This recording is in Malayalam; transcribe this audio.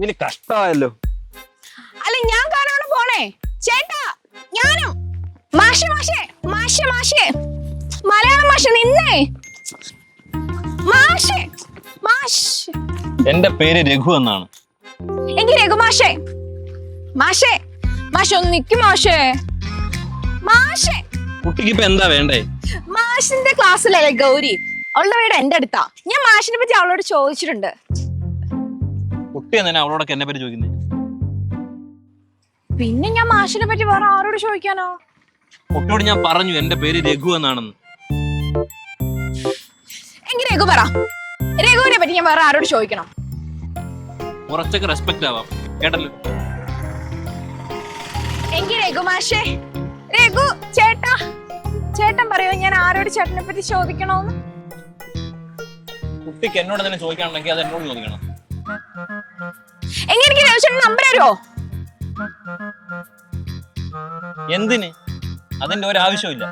ഇതിന് കഷ്ടമായല്ലോ. അല്ല ഞാൻ കാണാണ് പോണേ. ചേട്ടാ ഞാനും. മാഷെ മാഷെ മാഷെ മാഷെ. മലയാളം മാഷ നിന്നേ. മാഷെ മാഷ്. എന്റെ പേര് രഘു എന്നാണ്. എങ്കിൽ രഘു മാഷെ. മാഷെ മാഷെ ഒന്ന് നിക്കും മാഷെ. മാഷെ. കുട്ടിക്ക് ഇപ്പൊ എന്താ വേണ്ടേ? മാഷിന്റെ ക്ലാസ്സിലല്ലേ ഗൗരി? അവളുടെ വീട് എന്റെ അടുത്താ. ഞാൻ മാഷിനെ പറ്റി അവളോട് ചോദിച്ചിട്ടുണ്ട്. കുട്ടി എന്തിനാ അവളോടൊക്കെ എന്നെ പറ്റി ചോദിക്കുന്നത് പിന്നെ ഞാൻ മാഷിനെ പറ്റി വേറെ ആരോട് ചോദിക്കാനോ? കുട്ടിയോട് ഞാൻ പറഞ്ഞു എന്റെ പേര് രഘു എന്നാണെന്ന്. എങ്കിൽ രഘു പറ. രഘുവിനെ പറ്റി ഞാൻ വേറെ ആരോട് ചോദിക്കണം? കുറച്ചൊക്കെ റെസ്പെക്ട് ആവാം. കേട്ടല്ലോ? എങ്കിൽ രഘു മാഷേ രഘു ചേട്ടാ ചേട്ടൻ പറയോ ഞാൻ ആരോട് ചേട്ടനെ പറ്റി ചോദിക്കണോന്ന്? കുട്ടിക്ക് എന്നോട് തന്നെ ചോദിക്കാനുണ്ടെങ്കിൽ അത് എന്നോട് ചോദിക്കണം. എങ്കിൽ എനിക്ക് നമ്പർ തരുമോ എന്തിന്? അതിന്റെ ഒരു ആവശ്യമില്ല